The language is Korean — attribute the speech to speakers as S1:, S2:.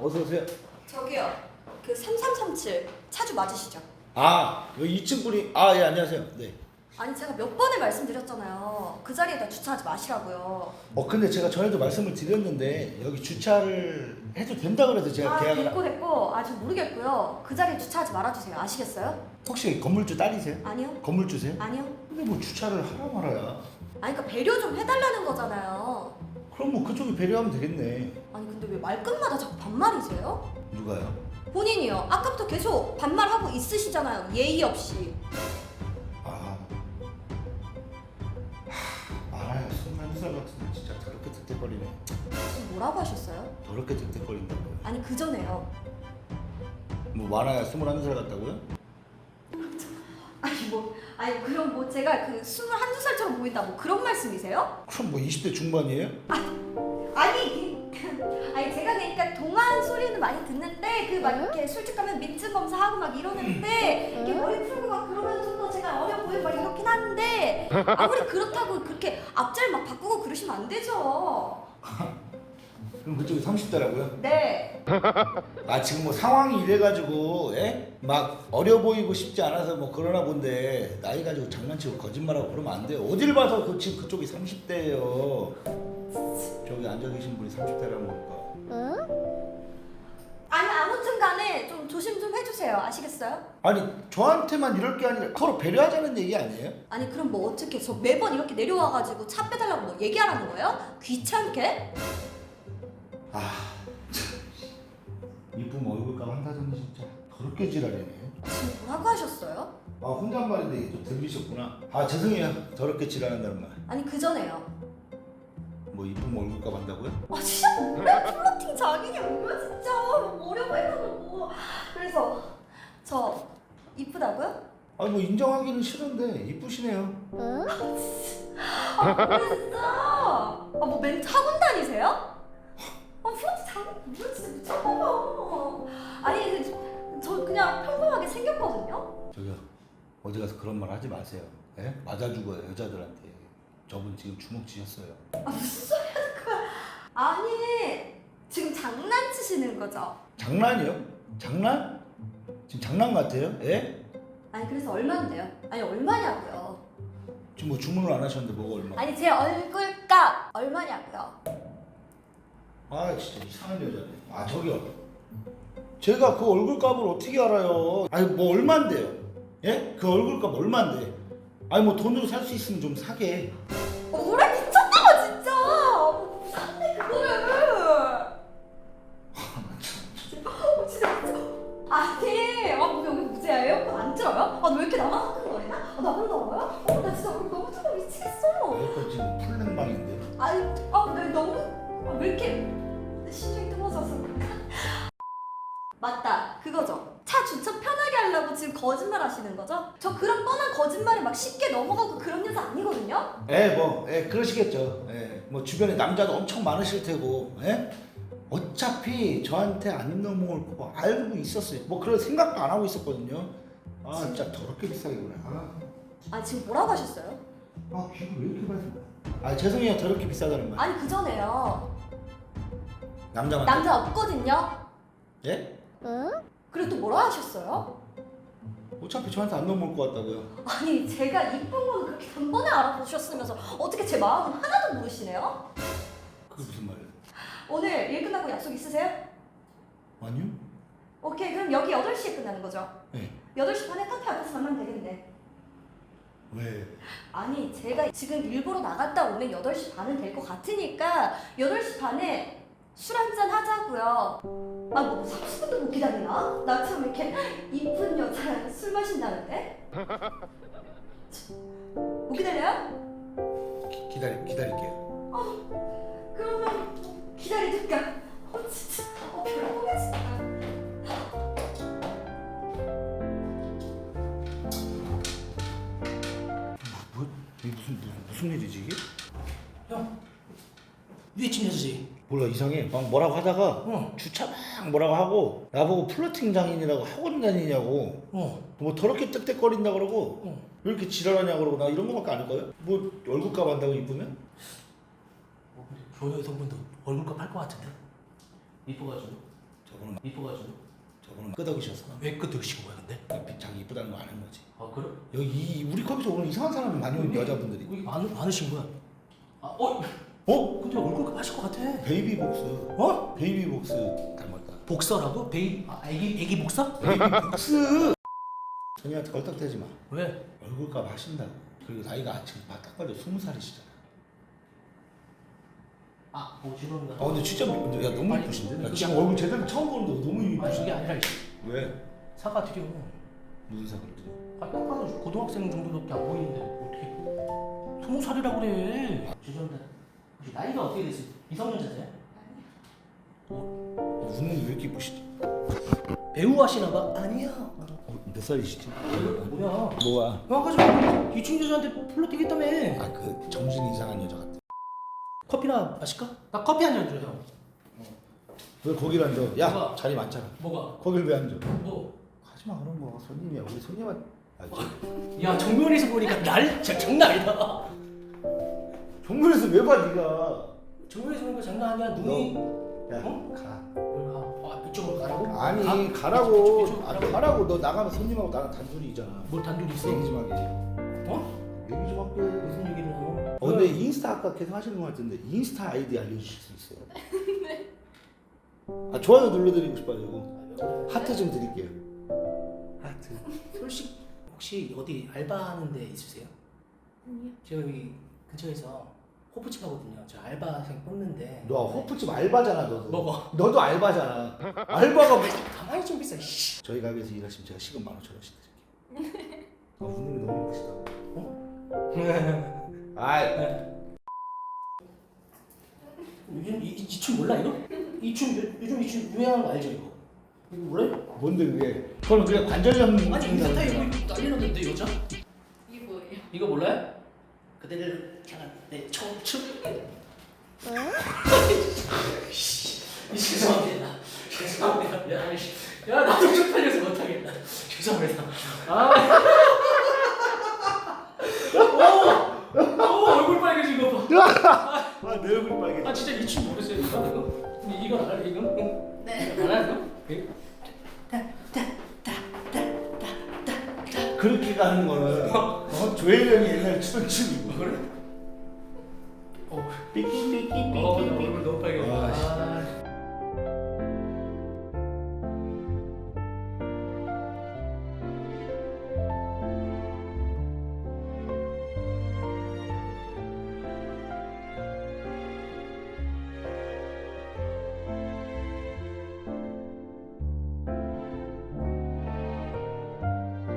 S1: 어서 오세요.
S2: 저기요. 그 3337 차주 맞으시죠?
S1: 아 여기 2층 분이 아 예 안녕하세요. 네.
S2: 아니 제가 몇 번을 말씀드렸잖아요. 그 자리에다 주차하지 마시라고요.
S1: 어 근데 제가 전에도 말씀을 드렸는데 여기 주차를 해도 된다 그래서 제가
S2: 아
S1: 계약을
S2: 됐고 됐고 아직 모르겠고요. 그 자리에 주차하지 말아주세요. 아시겠어요?
S1: 혹시 건물주 딸이세요?
S2: 아니요.
S1: 건물주세요?
S2: 아니요.
S1: 근데 뭐 주차를 하라 말아야.
S2: 아니 그러니까 배려 좀 해달라는 거잖아요.
S1: 그럼 뭐 그쪽이 배려하면 되겠네.
S2: 아니 근데 왜 말끝마다 자꾸 반말이세요?
S1: 누가요?
S2: 본인이요. 아까부터 계속 반말하고 있으시잖아요. 예의 없이.
S1: 아. 하, 아, 순간 살 같은데 진짜 더럽게 득득거리네.
S2: 지금 뭐라고 하셨어요?
S1: 더럽게 득득거린다고요.
S2: 아니 그 전에요.
S1: 뭐 많아야 21살 같다고요?
S2: 아니 뭐 아니 그럼 뭐 제가 그 21살처럼 보인다 뭐 그런 말씀이세요?
S1: 그럼 뭐 20대 중반이에요?
S2: 아니 그- 아니 제가 그러니까 동안 소리는 많이 듣는데 그막 이렇게 술집 가면 민증 검사하고 막 이러는데 이렇게 머리 풀고 막 그러면 좀더 제가 어려 보이고 막 이렇긴 한데 아무리 그렇다고 그렇게 앞잘 막 바꾸고 그러시면 안 되죠.
S1: 그럼 그쪽이 30대라고요?
S2: 네.
S1: 아 지금 뭐 상황이 이래가지고 예? 막 어려 보이고 싶지 않아서 뭐 그러나 본데 나이 가지고 장난치고 거짓말하고 그러면 안 돼요 어딜 봐서 그 지금 그쪽이 30대예요 저기 앉아 계신 분이 30대라는 거니까
S2: 아니 아무튼 간에 좀 조심 좀 해주세요. 아시겠어요?
S1: 아니 저한테만 이럴 게 아니라 서로 배려하자는 얘기 아니에요?
S2: 아니 그럼 뭐 어떻게 저 매번 이렇게 내려와가지고 차 빼달라고 뭐 얘기하라는 거예요? 귀찮게?
S1: 아 참. 이쁨 얼굴값 한다더니 진짜 더럽게 지랄이네
S2: 지금 뭐라고 하셨어요?
S1: 아 혼잣말인데 또 들리셨구나 아 죄송해요 더럽게 지랄한다는 말
S2: 아니 그 전에요.
S1: 뭐 이쁨 얼굴값 한다고요?
S2: 아 진짜 뭐야 플러팅 자기냐 뭐야 진짜 어려 보인다고 그래서 저 이쁘다고요?
S1: 아니 뭐 인정하기는 싫은데 이쁘시네요
S2: 아 진짜 아뭐 멘트 학원 다니세요?
S1: 저기요 어디 가서 그런 말 하지 마세요 예? 맞아 죽어요 여자들한테 저분 지금 주먹 쥐셨어요
S2: 아 무슨 소리 하는 거야 아니 지금 장난치시는 거죠?
S1: 장난이요? 장난? 지금 장난 같아요? 예?
S2: 아니 그래서 얼마인데요? 아니 얼마냐고요
S1: 지금 뭐 주문을 안 하셨는데 뭐가 얼마
S2: 아니 제 얼굴값 얼마냐고요?
S1: 아 진짜 이상한 여자네 아 저기요 제가 그 얼굴값을 어떻게 알아요 아니 뭐 얼만데요 예? 그 얼굴값 얼만데 아니 뭐 돈으로 살 수 있으면 좀 사게
S2: 어, 뭐래 미쳤나봐 진짜. 어, 산대 그거를. 어, 진짜 미쳐. 아니, 아, 뭐 여기 무제야 에어컨 안 틀어요? 아, 너왜 이렇게 나만 화끈거리나? 아, 나만 더워요? 어, 나 진짜 오늘 너무 추워 미치겠어.
S1: 에어컨 지금 풀냉방인데
S2: 아니, 아, 나 너무 아, 왜 이렇게 심장이 그런가? 맞다, 그거죠. 차 주차 편하게 하려고 지금 거짓말 하시는 거죠? 저 그런 뻔한 거짓말에 막 쉽게 넘어가고 그런 여자 아니거든요?
S1: 예, 뭐, 예, 그러시겠죠. 예, 뭐 주변에 남자도 엄청 많으실 테고, 예? 어차피 저한테 안 넘어올 거 알고 있었어요. 뭐 그런 생각도 안 하고 있었거든요. 아, 진짜 더럽게 비싸게 그래. 아,
S2: 아, 지금 뭐라고 하셨어요?
S1: 아 귀가 왜 이렇게 거야? 아, 죄송해요. 더럽게 비싸다는 말.
S2: 아니 그 전에요
S1: 남자한테.
S2: 남자 없거든요
S1: 예?
S2: 그리고 또 뭐라 하셨어요?
S1: 어차피 저한테 안 넘어올 것 같다고요.
S2: 아니 제가 이쁜 거는 그렇게 단번에 알아보셨으면서 어떻게 제 마음은 하나도 모르시네요?
S1: 그게 무슨 말이에요?
S2: 오늘 일 끝나고 약속 있으세요?
S1: 아니요?
S2: 오케이 그럼 여기 8시에 끝나는 거죠?
S1: 예.
S2: 8시 반에 카페 앞에서 만나면 되겠네
S1: 왜?
S2: 아니 제가 지금 일보러 나갔다 오면 8시 반은 될 것 같으니까 8시 반에 술 한잔 하자고요 아 뭐 30분도 못 기다리나? 나처럼 이렇게 이쁜 여자 술 마신다는데? 못 기다려요?
S1: 기, 기다리 기다릴게요.
S2: 그러면 기다리니까 어 진짜 어 별로네 진짜
S1: 뭐? 이게 무슨 무슨 무슨 일이지 이게?
S3: 형, 위에 친 여자지?
S1: 몰라 이상해. 막 뭐라고 하다가
S3: 어,
S1: 주차 막 뭐라고 하고 나보고 플러팅 장인이라고 학원 다니냐고
S3: 어,
S1: 뭐 더럽게 뜩뜩거린다 그러고
S3: 어.
S1: 왜 이렇게 지랄하냐 그러고 나 이런 거밖에 안할 거예요? 뭐 얼굴값 한다고 이쁘면?
S3: 조 여성분도 얼굴값 할 것 같은데? 이뻐가지고.
S1: 저 저거는
S3: 이뻐가지고
S1: 저거는 끄덕이셨어.
S3: 왜 끄덕이시고 거야 근데?
S1: 자기 이쁘다는 거 아는 거지.
S3: 아 그래?
S1: 여기 이- 우리 커피숍 오늘 이상한 사람이 많이 오는 여자분들이.
S3: 여기 많, 많으신 거야 아 어?
S1: 어?
S3: 근데 얼굴 하실 것 같아
S1: 베이비 복스.
S3: 어?
S1: 베이비 복스 닮았다.
S3: 복서라고? 베이 아 애기 애기 복서?
S1: 베이비 복스. 전이한테 걸떡대지 마.
S3: 왜?
S1: 얼굴값 하신다고. 그리고 나이가 지금 딱 봐도 스무 살이시잖아.
S3: 아, 어 죄송합니다.
S1: 아 근데 진짜 미- 야 너무
S3: 아니,
S1: 이쁘신데? 나
S3: 그게
S1: 지금 얼굴 제대로 처음 보는데 너무
S3: 아니
S1: 이쁘신데?
S3: 그게 아니라
S1: 왜?
S3: 사과 드려.
S1: 무슨 드려?
S3: 아, 딱 봐도 고등학생 정도밖에 안 보이는데 어떻게 스무 살이라 그래? 죄송합니다. 나이가 어떻게 되세요? 미성년자세요?
S1: 어, 눈이 왜 이렇게 이쁘시지?
S3: 배우 하시나 봐? 아니야.
S1: 어, 몇 살이시지?
S3: 뭐야?
S1: 뭐야?
S3: 형 아까 전 이충 여자한테 플러팅 했다며.
S1: 아 그 정신 이상한 여자 같아.
S3: 커피나 마실까? 나 커피 한 잔 줘요.
S1: 왜 거기를 앉아? 야
S3: 뭐가?
S1: 자리 많잖아.
S3: 뭐가?
S1: 거길 왜 앉아?
S3: 뭐?
S1: 하지 마 그런 거. 손님이야. 우리 손님한. 아, 저-
S3: 야 정면에서 보니까 날 진짜 장난 아니다.
S1: 정면에서 왜 봐 네가?
S3: 정면에서 보니까 장난 아니야. 눈이.
S1: 야
S3: 어?
S1: 가.
S3: 아 이쪽으로 가라고?
S1: 아니
S3: 가?
S1: 가라고.
S3: 이쪽, 이쪽,
S1: 아,
S3: 가라고?
S1: 가라고. 너 나가면 손님하고 나랑 단둘이잖아.
S3: 뭘 단둘이 있어?
S1: 얘기 좀 하게.
S3: 어?
S1: 얘기 좀 할게.
S3: 무슨 얘기를 하고?
S1: 어, 근데 인스타 아까 계속 하시는 것 같은데 인스타 아이디 알려주실 수 있어요? 네. 아 좋아요 눌러드리고 싶어요. 하트 좀 드릴게요. 하트.
S3: 솔직 혹시 어디 알바하는 데 있으세요?
S2: 아니요.
S3: 제가 여기 근처에서 호프집 하거든요. 저 알바생 뽑는데.
S1: 너 호프집 알바잖아 너도.
S3: 먹어.
S1: 너도 알바잖아. 알바가 뭐?
S3: 가만히 좀 있어. 씨.
S1: 저희 가게에서 일하시면 제가 시급 만 오천 원씩 드릴게요. 아 웃는 게 너무 예쁘시다. 아이
S3: 요즘 이, 이, 이춤 몰라 이거? 이춤 요- 요즘 이 춤 유행하는 거 알죠 이거? 이거 몰라요?
S1: 뭔데 그게? 그럼 그게 관절염.
S3: 아니 인스타 이거 난리났는데 이거 참?
S2: 이게 뭐예요?
S3: 이거 몰라요? 그대를 향한 내 처음 춤. 씨, 죄송합니다. 죄송합니다. 야, 씨. 야 나도 쪽팔려서 못하겠다. 죄송합니다. 아. 오, 오 얼굴 빨개진 거 봐.
S1: 아 내 얼굴 빨개.
S3: 아 진짜 이 춤 모르세요 이거 이거? 이- 이거.
S2: 네.
S3: 알아요 이거?
S1: 그렇게 가는 거는 어? 조혜련이 옛날 추던 춤이고.
S3: 그래? 어.
S1: 삐끼삐끼삐끼.
S3: 어, 나 얼굴 너무 빨개.
S1: 아, 씨.
S3: 아,